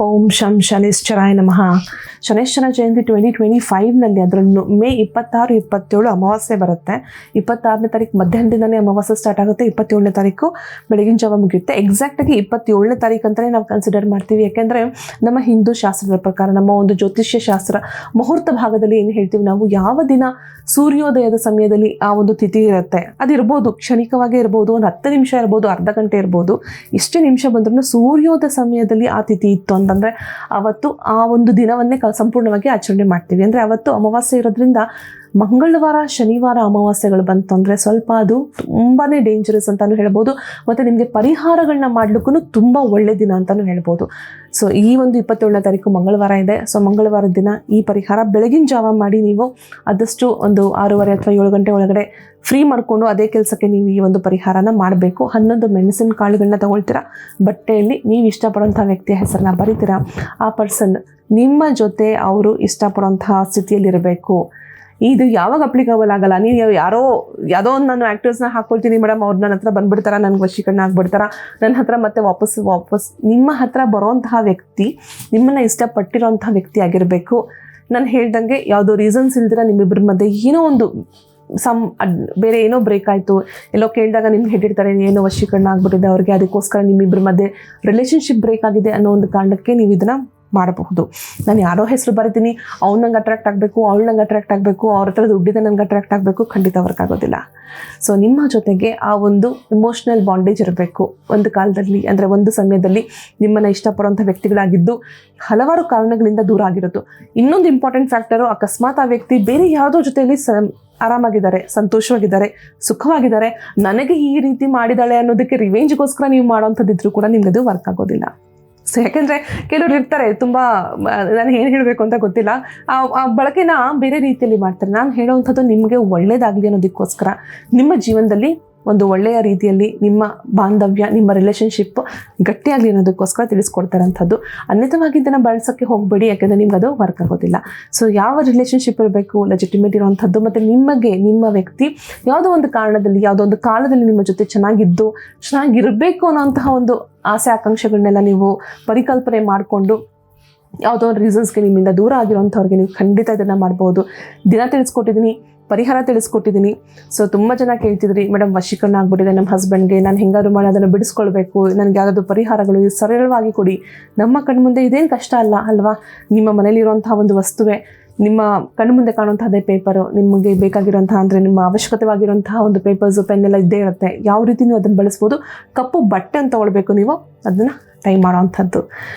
ಓಂ ಶಂ ಶನೇಶ್ವರಾಯ ನಮಃ. ಶನೇಶ್ವರ ಜಯಂತಿ ಟ್ವೆಂಟಿ ಟ್ವೆಂಟಿ ಫೈವ್ನಲ್ಲಿ ಅದರಲ್ಲೂ ಮೇ ಇಪ್ಪತ್ತಾರು, ಇಪ್ಪತ್ತೇಳು ಅಮಾವಾಸ್ಯೆ ಬರುತ್ತೆ. ಇಪ್ಪತ್ತಾರನೇ ತಾರೀಕು ಮಧ್ಯಾಹ್ನದಿಂದನೇ ಅಮಾವಾಸ್ಯೆ ಸ್ಟಾರ್ಟ್ ಆಗುತ್ತೆ, ಇಪ್ಪತ್ತೇಳನೇ ತಾರೀಕು ಬೆಳಗಿನ ಜಾವ ಮುಗಿಯುತ್ತೆ. ಎಕ್ಸಾಕ್ಟಾಗಿ ಇಪ್ಪತ್ತೇಳನೇ ತಾರೀಕು ಅಂತಲೇ ನಾವು ಕನ್ಸಿಡರ್ ಮಾಡ್ತೀವಿ. ಯಾಕೆಂದರೆ ನಮ್ಮ ಹಿಂದೂ ಶಾಸ್ತ್ರದ ಪ್ರಕಾರ, ನಮ್ಮ ಒಂದು ಜ್ಯೋತಿಷ್ಯ ಶಾಸ್ತ್ರ ಮುಹೂರ್ತ ಭಾಗದಲ್ಲಿ ಏನು ಹೇಳ್ತೀವಿ ನಾವು? ಯಾವ ದಿನ ಸೂರ್ಯೋದಯದ ಸಮಯದಲ್ಲಿ ಆ ಒಂದು ತಿಥಿ ಇರುತ್ತೆ? ಅದಿರ್ಬೋದು, ಕ್ಷಣಿಕವಾಗಿ ಇರ್ಬೋದು, ಒಂದು ಹತ್ತು ನಿಮಿಷ ಇರ್ಬೋದು, ಅರ್ಧ ಗಂಟೆ ಇರ್ಬೋದು. ಎಷ್ಟೇ ನಿಮಿಷ ಬಂದ್ರೂ ಸೂರ್ಯೋದಯ ಸಮಯದಲ್ಲಿ ಆ ತಿಥಿ ಇತ್ತು ಅಂತಂದರೆ ಅವತ್ತು ಆ ಒಂದು ದಿನವನ್ನೇ ಕ ಸಂಪೂರ್ಣವಾಗಿ ಆಚರಣೆ ಮಾಡ್ತೀವಿ. ಅಂದರೆ ಅವತ್ತು ಅಮಾವಾಸ್ಯೆ ಇರೋದ್ರಿಂದ ಮಂಗಳವಾರ, ಶನಿವಾರ ಅಮಾವಾಸ್ಯೆಗಳು ಬಂತು ಅಂದರೆ ಸ್ವಲ್ಪ ಅದು ತುಂಬಾ ಡೇಂಜರಸ್ ಅಂತಲೂ ಹೇಳ್ಬೋದು. ಮತ್ತು ನಿಮಗೆ ಪರಿಹಾರಗಳನ್ನ ಮಾಡ್ಲಿಕ್ಕೂ ತುಂಬ ಒಳ್ಳೆ ದಿನ ಅಂತಲೂ ಹೇಳ್ಬೋದು. ಸೊ ಈ ಒಂದು ಇಪ್ಪತ್ತೇಳನೇ ತಾರೀಕು ಮಂಗಳವಾರ ಇದೆ. ಸೊ ಮಂಗಳವಾರದ ದಿನ ಈ ಪರಿಹಾರ ಬೆಳಗಿನ ಜಾವ ಮಾಡಿ ನೀವು ಆದಷ್ಟು ಒಂದು ಆರೂವರೆ ಅಥವಾ ಏಳು ಗಂಟೆ ಒಳಗಡೆ ಫ್ರೀ ಮಾಡಿಕೊಂಡು ಅದೇ ಕೆಲಸಕ್ಕೆ ನೀವು ಈ ಒಂದು ಪರಿಹಾರನ ಮಾಡಬೇಕು. ಹನ್ನೊಂದು ಮೆಣಸಿನ ಕಾಳುಗಳನ್ನ ತಗೊಳ್ತೀರಾ? ಬಟ್ಟೆಯಲ್ಲಿ ನೀವು ಇಷ್ಟಪಡೋಂಥ ವ್ಯಕ್ತಿಯ ಹೆಸರನ್ನ ಬರೀತೀರಾ? ಆ ಪರ್ಸನ್ ನಿಮ್ಮ ಜೊತೆ ಅವರು ಇಷ್ಟಪಡೋಂತಹ ಸ್ಥಿತಿಯಲ್ಲಿರಬೇಕು. ಇದು ಯಾವಾಗ ಅಪ್ಲಿಕಬಲ್ ಆಗಲ್ಲ? ನೀವು ಯಾರೋ ಯಾವುದೋ ಒಂದು ನಾನು ಆ್ಯಕ್ಟರ್ಸ್ನ ಹಾಕ್ಕೊಳ್ತೀನಿ ಮೇಡಮ್ ಅವ್ರು ನನ್ನ ಹತ್ರ ಬಂದ್ಬಿಡ್ತಾರ? ನನಗೆ ವಶೀಕರಣ ಆಗಿಬಿಡ್ತಾರೆ? ನನ್ನ ಹತ್ರ ಮತ್ತೆ ವಾಪಸ್ ವಾಪಸ್ ನಿಮ್ಮ ಹತ್ರ ಬರೋಂತಹ ವ್ಯಕ್ತಿ, ನಿಮ್ಮನ್ನು ಇಷ್ಟಪಟ್ಟಿರೋಂಥ ವ್ಯಕ್ತಿ ಆಗಿರಬೇಕು. ನಾನು ಹೇಳ್ದಂಗೆ ಯಾವುದೋ ರೀಸನ್ಸ್ ಇಲ್ದಿರ ನಿಮ್ಮಿಬ್ಬರ ಮಧ್ಯೆ ಏನೋ ಒಂದು ಸಮ್ ಬೇರೆ ಏನೋ ಬ್ರೇಕ್ ಆಯಿತು. ಎಲ್ಲೋ ಕೇಳಿದಾಗ ನಿಮ್ಗೆ ಹೇಳಿರ್ತಾರೆ ಏನೋ ವಶೀಕರಣ ಆಗ್ಬಿಟ್ಟಿದೆ, ಅವ್ರಿಗೆ ಅದಕ್ಕೋಸ್ಕರ ನಿಮ್ಮಿಬ್ಬರ ಮಧ್ಯೆ ರಿಲೇಷನ್ಶಿಪ್ ಬ್ರೇಕ್ ಆಗಿದೆ ಅನ್ನೋ ಒಂದು ಕಾರಣಕ್ಕೆ ನೀವು ಇದನ್ನು ಮಾಡಬಹುದು. ನಾನು ಯಾರೋ ಹೆಸರು ಬರೀತೀನಿ, ಅವ್ನು ನಂಗೆ ಅಟ್ರಾಕ್ಟ್ ಆಗಬೇಕು, ಅವಳು ನಂಗೆ ಅಟ್ರಾಕ್ಟ್ ಆಗಬೇಕು, ಅವ್ರ ಹತ್ರ ದುಡ್ಡಿದೆ ನಂಗೆ ಅಟ್ರಾಕ್ಟ್ ಆಗಬೇಕು, ಖಂಡಿತ ವರ್ಕ್ ಆಗೋದಿಲ್ಲ. ಸೊ ನಿಮ್ಮ ಜೊತೆಗೆ ಆ ಒಂದು ಇಮೋಷ್ನಲ್ ಬಾಂಡೇಜ್ ಇರಬೇಕು. ಒಂದು ಕಾಲದಲ್ಲಿ, ಅಂದರೆ ಒಂದು ಸಮಯದಲ್ಲಿ ನಿಮ್ಮನ್ನು ಇಷ್ಟಪಡುವಂಥ ವ್ಯಕ್ತಿಗಳಾಗಿದ್ದು ಹಲವಾರು ಕಾರಣಗಳಿಂದ ದೂರ ಆಗಿರೋದು. ಇನ್ನೊಂದು ಇಂಪಾರ್ಟೆಂಟ್ ಫ್ಯಾಕ್ಟರು ಅಕಸ್ಮಾತ್ ಆ ವ್ಯಕ್ತಿ ಬೇರೆ ಯಾವುದೋ ಜೊತೆಯಲ್ಲಿ ಸ, ಆರಾಮಾಗಿದ್ದಾರೆ, ಸಂತೋಷವಾಗಿದ್ದಾರೆ, ಸುಖವಾಗಿದ್ದಾರೆ, ನನಗೆ ಈ ರೀತಿ ಮಾಡಿದಾಳೆ ಅನ್ನೋದಕ್ಕೆ ರಿವೆಂಜ್ಗೋಸ್ಕರ ನೀವು ಮಾಡೋವಂಥದ್ದಿದ್ರು ಕೂಡ ನಿಮಗದು ವರ್ಕ್ ಆಗೋದಿಲ್ಲ. ಸೊ ಯಾಕೆಂದರೆ ಕೆಲವ್ರು ಇರ್ತಾರೆ ತುಂಬ, ನಾನು ಏನು ಹೇಳಬೇಕು ಅಂತ ಗೊತ್ತಿಲ್ಲ. ಆ ಬಳಕೆನ ಬೇರೆ ರೀತಿಯಲ್ಲಿ ಮಾಡ್ತಾರೆ. ನಾನು ಹೇಳೋವಂಥದ್ದು ನಿಮಗೆ ಒಳ್ಳೇದಾಗಲಿ ಅನ್ನೋದಕ್ಕೋಸ್ಕರ ನಿಮ್ಮ ಜೀವನದಲ್ಲಿ ಒಂದು ಒಳ್ಳೆಯ ರೀತಿಯಲ್ಲಿ ನಿಮ್ಮ ಬಾಂಧವ್ಯ, ನಿಮ್ಮ ರಿಲೇಷನ್ಶಿಪ್ ಗಟ್ಟಿಯಾಗಲಿ ಅನ್ನೋದಕ್ಕೋಸ್ಕರ ತಿಳಿಸ್ಕೊಡ್ತಾರಂಥದ್ದು. ಅನ್ಯತವಾಗಿ ಇದನ್ನು ಬಳಸೋಕ್ಕೆ ಹೋಗಬೇಡಿ, ಯಾಕೆಂದರೆ ನಿಮ್ಗೆ ಅದು ವರ್ಕ್ ಆಗೋದಿಲ್ಲ. ಸೊ ಯಾವ ರಿಲೇಷನ್ಶಿಪ್ ಇರಬೇಕು ಲೆಜಿಟಿಮೇಟ್ ಇರುವಂಥದ್ದು ಮತ್ತು ನಿಮಗೆ, ನಿಮ್ಮ ವ್ಯಕ್ತಿ ಯಾವುದೋ ಒಂದು ಕಾರಣದಲ್ಲಿ, ಯಾವುದೋ ಒಂದು ಕಾಲದಲ್ಲಿ ನಿಮ್ಮ ಜೊತೆ ಚೆನ್ನಾಗಿದ್ದು, ಚೆನ್ನಾಗಿರಬೇಕು ಅನ್ನೋಂತಹ ಒಂದು ಆಸೆ, ಆಕಾಂಕ್ಷೆಗಳನ್ನೆಲ್ಲ ನೀವು ಪರಿಕಲ್ಪನೆ ಮಾಡಿಕೊಂಡು, ಯಾವುದೋ ಒಂದು ರೀಸನ್ಸ್ಗೆ ನಿಮ್ಮಿಂದ ದೂರ ಆಗಿರೋಂಥವ್ರಿಗೆ ನೀವು ಖಂಡಿತ ಇದನ್ನು ಮಾಡ್ಬೋದು. ದಿನ ತಿಳಿಸ್ಕೊಟ್ಟಿದ್ದೀನಿ. ಪರಿಹಾರ ತಿಳಿಸ್ಕೊಟ್ಟಿದ್ದೀನಿ. ಸೊ ತುಂಬ ಜನ ಕೇಳ್ತಿದ್ರಿ ಮೇಡಮ್ ವಶೀಕರಣ ಆಗ್ಬಿಟ್ಟಿದೆ ನಮ್ಮ ಹಸ್ಬೆಂಡ್ಗೆ ನಾನು ಹೆಂಗಾದ್ರು ಮಾಡಿ ಅದನ್ನು ಬಿಡಿಸ್ಕೊಳ್ಬೇಕು, ನನಗೆ ಯಾವುದಾದ್ರು ಪರಿಹಾರಗಳು ಸರಳವಾಗಿ ಕೊಡಿ. ನಮ್ಮ ಕಣ್ಮುಂದೆ ಇದೇನು ಕಷ್ಟ ಅಲ್ಲ, ಅಲ್ವಾ? ನಿಮ್ಮ ಮನೇಲಿರುವಂತಹ ಒಂದು ವಸ್ತುವೆ, ನಿಮ್ಮ ಕಣ್ಮುಂದೆ ಕಾಣುವಂಥದ್ದೇ ಪೇಪರು ನಿಮಗೆ ಬೇಕಾಗಿರೋಂತಹ ಅಂದರೆ ನಿಮ್ಮ ಅವಶ್ಯಕತೆವಾಗಿರುವಂತಹ ಒಂದು ಪೇಪರ್ಸು ಪೆನ್ ಎಲ್ಲ ಇದ್ದೇ ಇರುತ್ತೆ. ಯಾವ ರೀತಿ ನೀವು ಅದನ್ನು ಬಳಸ್ಬೋದು. ಕಪ್ಪು ಬಟ್ಟೆ ಅಂತ ತೊಗೊಳ್ಬೇಕು ನೀವು, ಅದನ್ನು ಟೈ ಮಾಡೋವಂಥದ್ದು